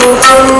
محمد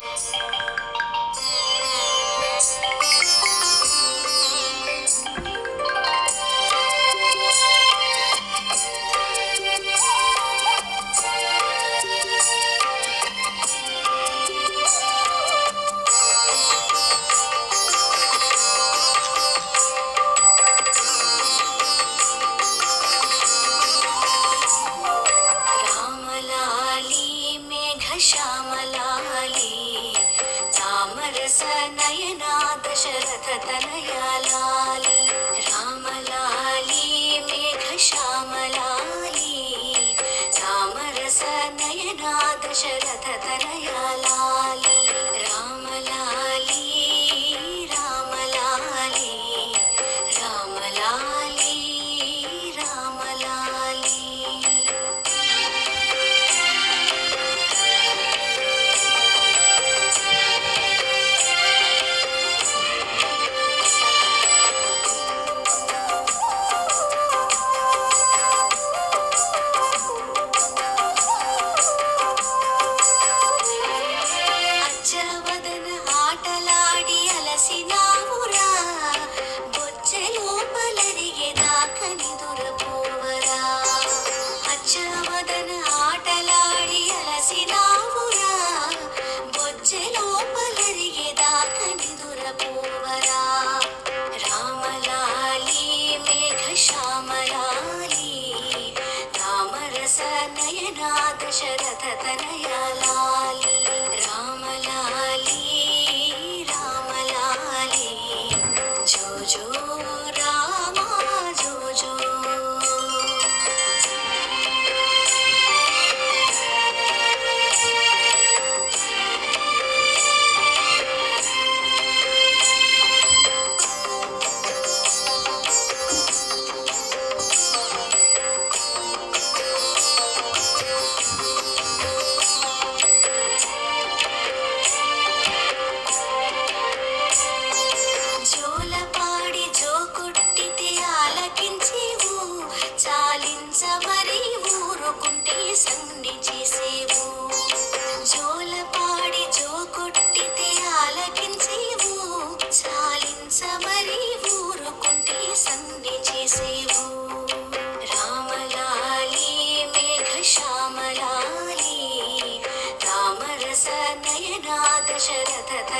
Dasharatha తనయాలాలి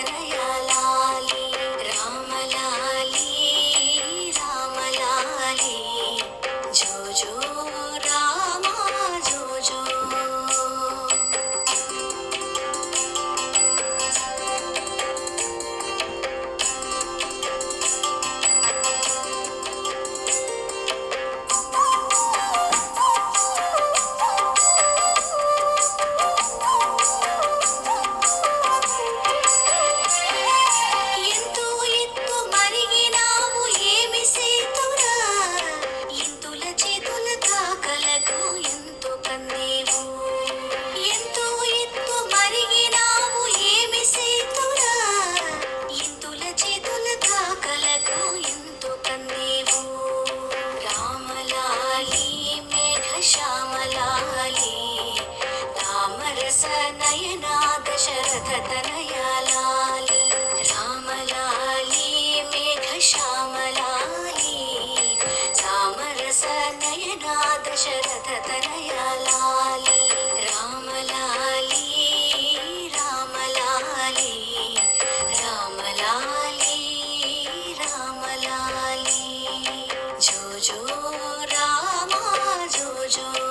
I రస నయనా దశరథ తనయాలి రామలాలి మేఘ శ్యామలాలి సామరస నయనా దశరథ తనయాలి రామలాలి రామలాలి రామలాలి రామలాలి. జో జో రామ జో జో